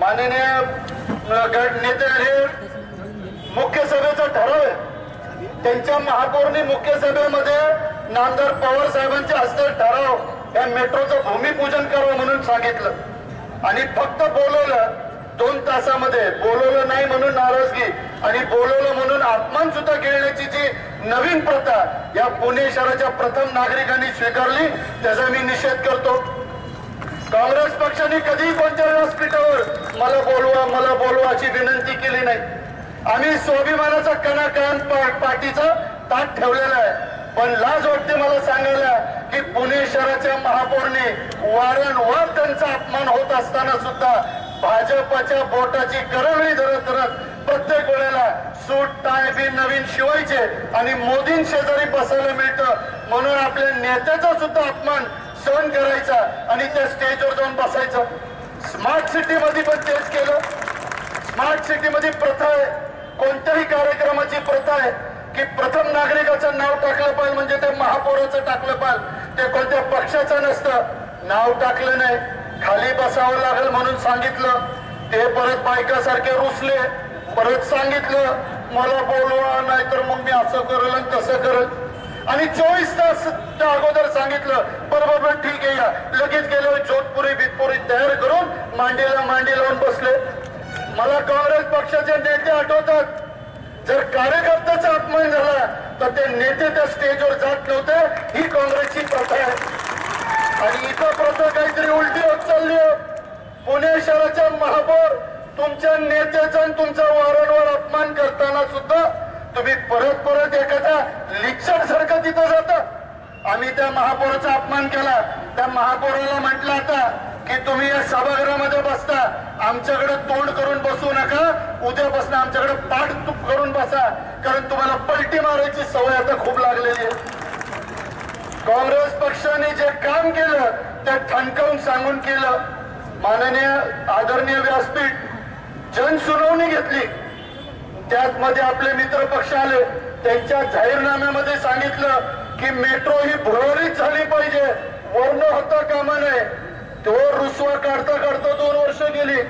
माननीय गट नेते हे मुख्य सभेचा ठराव आहे. त्यांच्या महापौरनी मुख्य सभेमध्ये नामदार पवार साहेबांच्या हस्ते ठराव या मेट्रोचं भूमिपूजन करावं म्हणून सांगितलं. आणि फक्त बोलवलं दोन तासामध्ये बोलवलं नाही म्हणून नाराजगी आणि बोलवलं म्हणून अपमान सुद्धा खेळण्याची जी नवीन प्रथा या पुणे शहराच्या प्रथम नागरिकांनी स्वीकारली त्याचा मी निषेध करतो. काँग्रेस पक्षाने कधी कोणत्या व्यासपीठावर मला बोलवा मला बोलवा अशी विनंती केली नाही. आम्ही स्वाभिमानाचा कणाकण पा- पाठीचा ताट ठेवलेला आहे. पण लाज वाटते मला सांगायला की पुणे शहराच्या महापौरने वारंवार त्यांचा अपमान होत असताना सुद्धा भाजपच्या बोटाची करवळी धरत धरत प्रत्येक वेळेला सूट टाय बी नवीन शिवायचे आणि मोदीं शेजारी बसायला मिळतं. म्हणून आपल्या नेत्याचा सुद्धा अपमान सहन करायचा आणि त्या स्टेजवर जाऊन बसायचं. स्मार्ट सिटी मध्ये पण तेच केलं. स्मार्ट सिटी मध्ये प्रथा आहे. कोणत्याही कार्यक्रमाची प्रथा आहे की प्रथम नागरिकाचं नाव टाकलं पाहिजे म्हणजे ते महापौराचं टाकलं पाहिजे. ते कोणत्या पक्षाचं नसतं. नाव टाकलं नाही. खाली बसावं लागेल म्हणून सांगितलं. ते परत बायकासारखे रुसले. परत सांगितलं मला बोलवा नाहीतर मग मी असं करेल आणि तसं करेल. आणि चोवीस तास त्या अगोदर सांगितलं बरोबर बरं ठीक आहे या. लगेच गेलो जोधपुरी बितपुरी तयार करून मांडीला मांडी लावून बसले. मला काँग्रेस पक्षाचे नेते आठवतात. जर कार्यकर्त्याचा अपमान झाला तर ते नेते त्या स्टेजवर जात नव्हते. ही काँग्रेसची प्रथा आहे. आणि इथं प्रथा काहीतरी उलटी होत चालली पुणे शहराच्या महापौर तुमच्या नेत्याचा आणि तुमचा वारंवार अपमान करताना सुद्धा तुम्ही परत परत त्या महापौराचा अपमान केला. त्या महापौराला म्हटलं आता की तुम्ही या सभागृहामध्ये बसता. आमच्याकडे तोंड करून बसू नका. उद्यापासून आमच्याकडे पाठ करून बसा. कारण तुम्हाला पलटी मारायची सवय आता खूप लागलेली आहे. काँग्रेस पक्षाने जे काम केलं ते ठणकावून सांगून केलं. माननीय आदरणीय व्यासपीठ जनसुनावणी घेतली. त्यात मध्ये आपले मित्र पक्ष आले. त्यांच्या जाहीरनाम्यामध्ये सांगितलं की मेट्रो ही भुरळीच झाली पाहिजे. वर्ण होता कामा नये तो रुसवा काढता काढता दोन वर्ष गेली.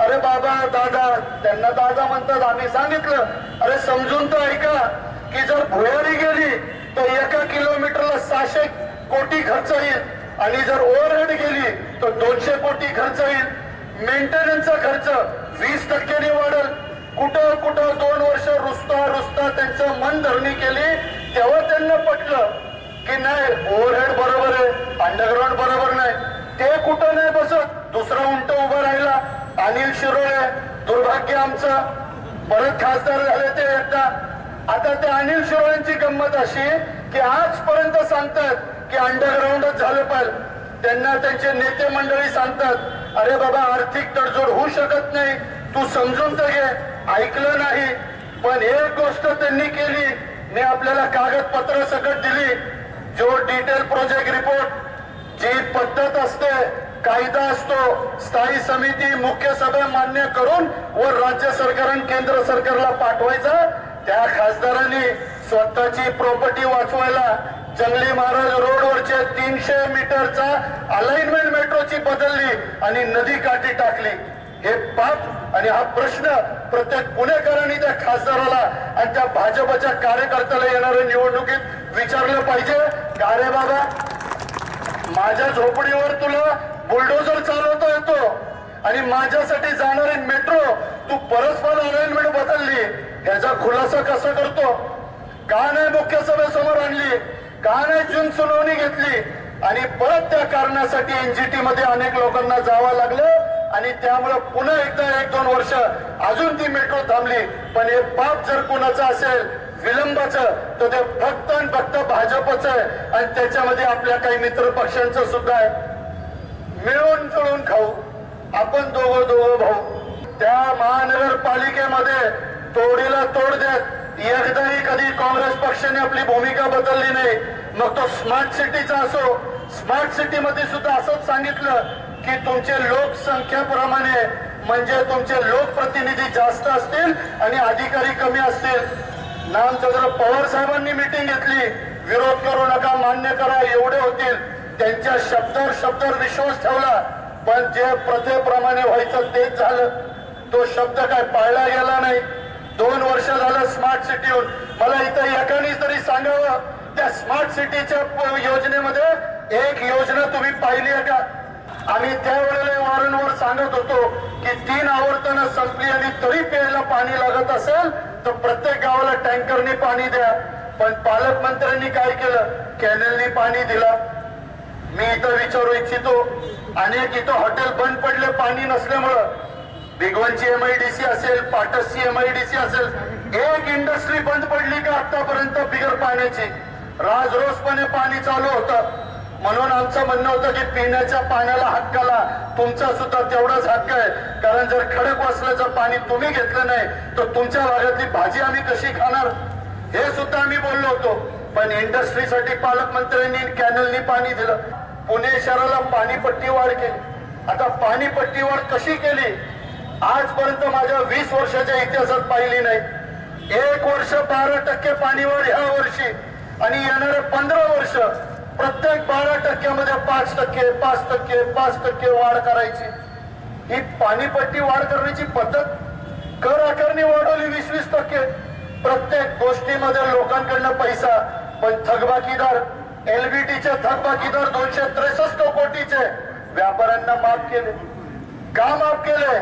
अरे बाबा दादा त्यांना दादा म्हणतात आम्ही सांगितलं. अरे समजून तर ऐका की जर भुयारी गेली तर एका किलोमीटरला सहाशे कोटी खर्च येईल. आणि जर ओव्हरहेड गेली तर दोनशे कोटी खर्च येईल. मेंटेनन्सचा खर्च वीस टक्क्याने वाढेल. कुठं कुठं दोन वर्ष रुसता रुसता त्यांचं मन धरणी केली तेव्हा त्यांना पटलं की नाही ओव्हरहेड बरोबर आहे अंडरग्राऊंड बरोबर नाही. ते कुठं नाही बसत. दुसरा उंट उभा राहिला. अनिल शिरोळे दुर्भाग्य आमचं. परत खासदार झाले ते एकदा. आता त्या अनिल शिरोळेंची गंमत अशी की आजपर्यंत सांगतात की अंडरग्राऊंडच झालं पाहिजे. त्यांना त्यांचे नेते मंडळी सांगतात अरे बाबा आर्थिक तडजोड होऊ शकत नाही. तू समजून तर घे. ऐकलं नाही. पण एक गोष्ट त्यांनी केली. मी आपल्याला कागदपत्र सकट दिली. जो डिटेल प्रोजेक्ट रिपोर्ट जी पद्धत असते कायदा असतो स्थायी समिती मुख्य सभा मान्य करून व राज्य सरकार आणि केंद्र सरकारला पाठवायचा त्या खासदारांनी स्वतःची प्रॉपर्टी वाचवायला जंगली महाराज रोडवरचे तीनशे मीटरचा अलाइनमेंट मेट्रोची बदलली आणि नदी काठी टाकली. हे पाप आणि हा प्रश्न प्रत्येक पुणेकरांनी त्या खासदाराला आणि त्या भाजपच्या कार्यकर्त्याला येणाऱ्या निवडणुकीत विचारलं पाहिजे. का रे बाबा? माझ्या झोपडीवर तुला बुलडोजर चालवता येतो. आणि माझ्यासाठी जाणारी मेट्रो तू परस्पर अरेंजमेंट बदलली. याचा खुलासा कसा करतो? का नाही मुख्य सभेसमोर आणली? का नाही जून सुनावणी घेतली? आणि परत त्या कारणासाठी एनजीटी मध्ये अनेक लोकांना जावं लागलं आणि त्यामुळे पुन्हा एकदा एक दोन वर्ष अजून ती मेट्रो थांबली. पण हे पाप जर कुणाचं असेल विलंबाचं तर ते फक्त आणि फक्त भाजपचं आहे आणि त्याच्यामध्ये आपल्या काही मित्र पक्षांचं सुद्धा आहे. मिळून जुळून खाऊ. आपण दोघं दोघं भाऊ. त्या महानगरपालिकेमध्ये तोडीला तोड देत एकदाही कधी काँग्रेस पक्षाने आपली भूमिका बदलली नाही. मग तो स्मार्ट सिटीचा असो स्मार्ट सिटी मध्ये सुद्धा असंच सांगितलं की तुमचे लोकसंख्याप्रमाणे म्हणजे तुमचे लोकप्रतिनिधी जास्त असतील आणि अधिकारी कमी असतील. नामचंद्र पवार साहेबांनी मिटिंग घेतली. विरोध करू नका मान्य करा एवढे होतील. त्यांच्या शब्दावर शब्दावर विश्वास ठेवला. पण जे प्रथेप्रमाणे व्हायचं तेच झालं. तो शब्द काय पाळला गेला नाही. दोन वर्ष झालं स्मार्ट सिटी होऊन मला इथं एकाने तरी सांगावं त्या स्मार्ट सिटीच्या योजनेमध्ये एक योजना तुम्ही पाहिली आहे का? आम्ही त्यावेळेला वारंवार सांगत होतो की तीन आवर्तनं संपली आणि तरी प्यायला पाणी लागत असेल तर प्रत्येक गावाला टँकरने पाणी द्या. पण पालकमंत्र्यांनी काय केलं? कॅनलनी पाणी दिला. मी इथं विचारू इच्छितो. अनेक इथं हॉटेल बंद पडले पाणी नसल्यामुळं. भिगवणची एमआयडीसी असेल पाटसची एमआयडीसी असेल एक इंडस्ट्री बंद पडली का आतापर्यंत बिगर पाण्याची? राज रोजपणे पाणी चालू होतं. म्हणून आमचं म्हणणं होतं की पिण्याच्या पाण्याला हक्काला तुमचा सुद्धा तेवढाच हक्क आहे. कारण जर खडक वाचल्याचं पाणी तुम्ही घेतलं नाही तर तुमच्या भागातली भाजी आम्ही कशी खाणार? हे सुद्धा आम्ही बोललो होतो. पण इंडस्ट्रीसाठी पालकमंत्र्यांनी कॅनलनी पाणी दिलं. पुणे शहराला पाणीपट्टी वाढ केली. आता पाणीपट्टी वाढ कशी केली? आजपर्यंत माझ्या वीस वर्षाच्या इतिहासात पाहिली नाही. एक वर्ष बारा टक्के पाणी वाढ ह्या वर्षी. आणि येणारे पंधरा वर्ष प्रत्येक बारा टक्क्यामध्ये पाच टक्के पाच टक्के पाच टक्के वाढ करायची. ही पाणीपट्टी वाढ करण्याची पद्धत कर आकारणी वाढवली वीस वीस टक्के. प्रत्येक गोष्टीमध्ये लोकांकडनं पैसा पण थकबाकीदार एलबीटीचे थकबाकीदार दोनशे त्रेसष्ट कोटीचे व्यापाऱ्यांना माफ केले. का माफ केले?